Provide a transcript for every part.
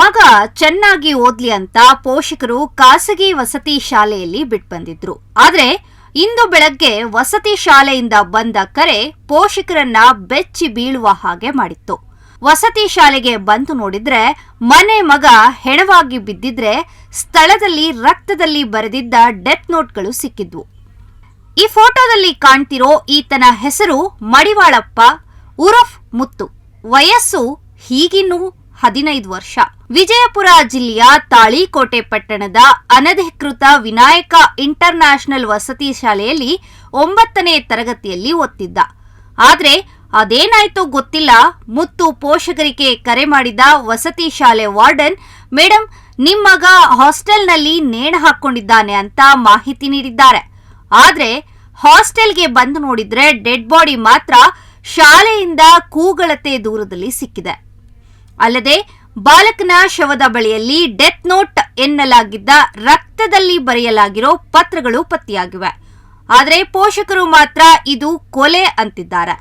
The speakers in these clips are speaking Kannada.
ಮಗ ಚೆನ್ನಾಗಿ ಓದ್ಲಿ ಅಂತ ಪೋಷಕರು ಖಾಸಗಿ ವಸತಿ ಶಾಲೆಯಲ್ಲಿ ಬಿಟ್ಬಂದಿದ್ರು. ಆದ್ರೆ ಇಂದು ಬೆಳಗ್ಗೆ ವಸತಿ ಶಾಲೆಯಿಂದ ಬಂದ ಕರೆ ಪೋಷಕರನ್ನ ಬೆಚ್ಚಿ ಬೀಳುವ ಹಾಗೆ ಮಾಡಿತ್ತು. ವಸತಿ ಶಾಲೆಗೆ ಬಂದು ನೋಡಿದ್ರೆ ಮನೆ ಮಗ ಹೆಣವಾಗಿ ಬಿದ್ದಿದ್ರೆ ಸ್ಥಳದಲ್ಲಿ ರಕ್ತದಲ್ಲಿ ಬರೆದಿದ್ದ ಡೆತ್ ನೋಟ್ಗಳು ಸಿಕ್ಕಿದ್ವು. ಈ ಫೋಟೋದಲ್ಲಿ ಕಾಣ್ತಿರೋ ಈತನ ಹೆಸರು ಮಡಿವಾಳಪ್ಪ, ಉರಫ್ ಮುತ್ತು, ವಯಸ್ಸು ಹೀಗಿನ್ನೂ ಹದಿನೈದು ವರ್ಷ. ವಿಜಯಪುರ ಜಿಲ್ಲೆಯ ತಾಳಿಕೋಟೆ ಪಟ್ಟಣದ ಅನಧಿಕೃತ ವಿನಾಯಕ ಇಂಟರ್ ನ್ಯಾಷನಲ್ ವಸತಿ ಶಾಲೆಯಲ್ಲಿ ಒಂಬತ್ತನೇ ತರಗತಿಯಲ್ಲಿ ಓದ್ತಿದ್ದ. ಆದರೆ ಅದೇನಾಯ್ತು ಗೊತ್ತಿಲ್ಲ. ಮುತ್ತು ಪೋಷಕರಿಗೆ ಕರೆ ಮಾಡಿದ ವಸತಿ ಶಾಲೆ ವಾರ್ಡನ್ ಮೇಡಮ್ ನಿಮ್ಮ ಮಗ ಹಾಸ್ಟೆಲ್ನಲ್ಲಿ ನೇಣ ಹಾಕೊಂಡಿದ್ದಾನೆ ಅಂತ ಮಾಹಿತಿ ನೀಡಿದ್ದಾರೆ. ಆದರೆ ಹಾಸ್ಟೆಲ್ಗೆ ಬಂದು ನೋಡಿದ್ರೆ ಡೆಡ್ ಬಾಡಿ ಮಾತ್ರ ಶಾಲೆಯಿಂದ ಕೂಗಳತೆ ದೂರದಲ್ಲಿ ಸಿಕ್ಕಿದೆ. ಅಲ್ಲದೆ ಬಾಲಕನ ಶವದ ಬಳಿಯಲ್ಲಿ ಡೆತ್ ನೋಟ್ ಎನ್ನಲಾಗಿದ್ದ ರಕ್ತದಲ್ಲಿ ಬರೆಯಲಾಗಿರೋ ಪತ್ರಗಳು ಪತ್ತೆಯಾಗಿವೆ. ಆದರೆ ಪೋಷಕರು ಮಾತ್ರ ಇದು ಕೊಲೆ ಅಂತಿದ್ದಾರೆ.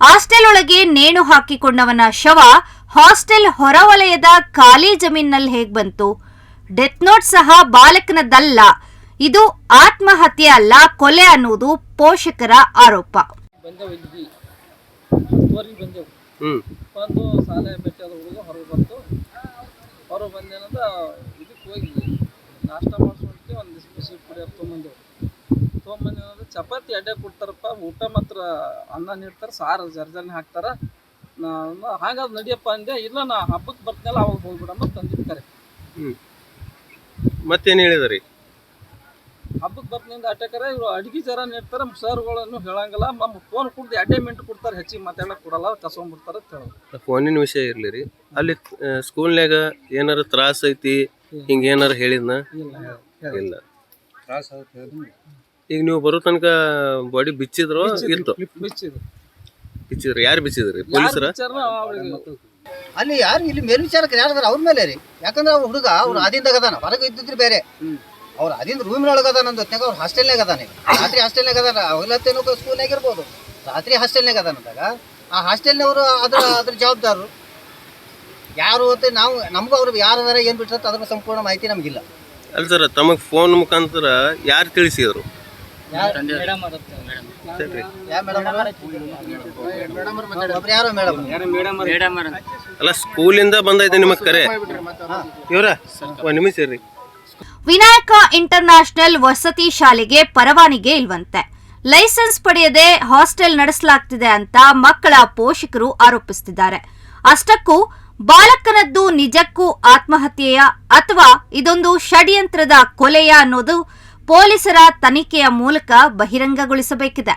ಹಾಸ್ಟೆಲ್ ಒಳಗೆ ನೇಣು ಹಾಕಿಕೊಂಡವನ ಶವ ಹಾಸ್ಟೆಲ್ ಹೊರವಲಯದ ಖಾಲಿ ಜಮೀನಿನಲ್ಲಿ ಹೇಗೆ ಬಂತು? ಡೆತ್ ನೋಟ್ ಸಹ ಬಾಲಕನದಲ್ಲ. ಇದು ಆತ್ಮಹತ್ಯೆ ಅಲ್ಲ ಕೊಲೆ ಅನ್ನುವುದು ಪೋಷಕರ ಆರೋಪ. ಬಂದು ಶಾಲೆ ಭೇಟಿಯಾದ ಹುಡುಗ ಹೊರಗೆ ಬಂತು ಹೊರಗೆ ಬಂದೇನಂದ ಇದಕ್ಕೆ ಹೋಗಿ ನಾಷ್ಟ ಮಾಡಿಸ್ಬಿಟ್ಟು ಒಂದು ಬಿಸಿ ಕುಡಿಯೋದು ತೊಗೊಂಬಂದೆವು ತೊಗೊಂಬಂದೇನಂದ್ರೆ ಚಪಾತಿ ಎಡೆ ಕೊಡ್ತಾರಪ್ಪ ಊಟ ಮಾತ್ರ ಅನ್ನ ನೀಡ್ತಾರೆ ಸಾರು ಜರ್ಜರ್ನೆ ಹಾಕ್ತಾರೆ. ನಾನು ಹಾಗಾದ್ರೆ ನಡಿಯಪ್ಪ ಅಂದೆ ಇಲ್ಲ ನಾ ಹಬ್ಬಕ್ಕೆ ಬರ್ತೀನಲ್ಲ ಅವಾಗ ಹೋಗ್ಬಿಡಮ್ಮ ತಂದಿರ್ತಾರೆ ಹ್ಞೂ ಮತ್ತೇನ್ ಹೇಳಿದ್ರಿ? ಹಬ್ಬಕ್ಕೆ ಬರ್ತಿನಿಂದ ಅಟ್ಯಾಕರ ಇವರು ಅಡುಗೆ ಜರ ನೀಡ್ತಾರೆ ಸರ್ಗಳನ್ನು ಹೇಳಂಗಿಲ್ಲ. ನಮ್ಮ ಫೋನ್ ಕುಡ್ದು ಎಡೇ ಮಿಂಟ್ ಕೊಡ್ತಾರೆ ಹೆಚ್ಚಿಗೆ ಮಾತಾಡಕ್ಕೆ ಕೊಡಲ್ಲ ಕಸ್ಕೊಂಡ್ಬಿಡ್ತಾರೆ ಅಂತ ಹೇಳೋದು. ಫೋನಿನ ವಿಷಯ ಇರಲಿ ರೀ. ಅಲ್ಲಿ ಸ್ಕೂಲ್ನಾಗ ಏನಾರ ತ್ರಾಸ ಐತಿ ಹಿಂಗ ಏನಾರು ಹೇಳಿದ್ನ? ಇಲ್ಲ. ಈಗ ನೀವು ಬರೋ ತನಕ ಬಾಡಿ ಬಿಚ್ಚಿದ್ರು ಇತ್ತು ಬಿಚ್ಚಿದ್ರು. ಯಾರು ಬಿಚ್ಚಿದ್ರಿ? ಪೊಲೀಸರ? ಅಲ್ಲಿ ಯಾರು ಇಲ್ಲಿ ಮೇಲ್ವಿಚಾರಕ ಯಾರು ಅದಾರ ಅವ್ರ ಮೇಲೆ ರೀ ಯಾಕಂದ್ರೆ ಅವ್ರ ಹುಡುಗ ಅವ್ರು ಆದಿಂದಾಗ ಅದಾನ. ಹೊರಗೆ ಇದ್ದಿದ್ರು ಬೇರೆ. ಅವ್ರು ಅದಿಂದ ರೂಮಿನೊಳಗೆ ಅದಾನ ಅಂದ ಅವ್ರ ಅವ್ರು ಹಾಸ್ಟೆಲ್ನಾಗ ಅದಾನೆ ರಾತ್ರಿ ಹಾಸ್ಟೆಲ್ನಾಗ ಅದಾನ ಅವಲತ್ತೇನೋ ಸ್ಕೂಲ್ನಾಗ ಇರ್ಬೋದು. ರಾತ್ರಿ ಹಾಸ್ಟೆಲ್ನಾಗ ಅದಾನ ಅಂದಾಗ. ಆ ಹಾಸ್ಟೆಲ್ನವರು ಅದ್ರ ಅದ್ರ ಜವಾಬ್ದಾರರು ಯಾರು ಅಂತ ನಾವು ನಮಗೂ ಅವ್ರು ಯಾರು ಅದಾರ ಏನು ಬಿಟ್ಟಿರುತ್ತೆ ಅದ್ರ ಸಂಪೂರ್ಣ ಮಾಹಿತಿ ನಮಗಿಲ್ಲ. ಅಲ್ಲ ಸರ್ ತಮಗೆ ಫೋನ್ ಮುಖಾಂತರ ಯಾರು ತಿಳಿಸಿದ್ರು? ಅಲ್ಲ ಸ್ಕೂಲಿಂದ ಬಂದೈತೆ ನಿಮಗೆ ಕರೆ. ಇವ್ರ? ಒಂದ್ ನಿಮಿಷ ಇರ್ರಿ. ವಿನಾಯಕ ಇಂಟರ್ನ್ಯಾಷನಲ್ ವಸತಿ ಶಾಲೆಗೆ ಪರವಾನಿಗೆ ಇಲ್ವಂತೆ. ಲೈಸೆನ್ಸ್ ಪಡೆಯದೆ ಹಾಸ್ಟೆಲ್ ನಡೆಸಲಾಗ್ತಿದೆ ಅಂತ ಮಕ್ಕಳ ಪೋಷಕರು ಆರೋಪಿಸುತ್ತಿದ್ದಾರೆ ಅಷ್ಟಕ್ಕೂ ಬಾಲಕನದ್ದು ನಿಜಕ್ಕೂ ಆತ್ಮಹತ್ಯೆಯ ಅಥವಾ ಇದೊಂದು ಷಡ್ಯಂತ್ರದ ಕೊಲೆಯ ಅನ್ನೋದು ಪೊಲೀಸರ ತನಿಖೆಯ ಮೂಲಕ ಬಹಿರಂಗಗೊಳಿಸಬೇಕಿದೆ.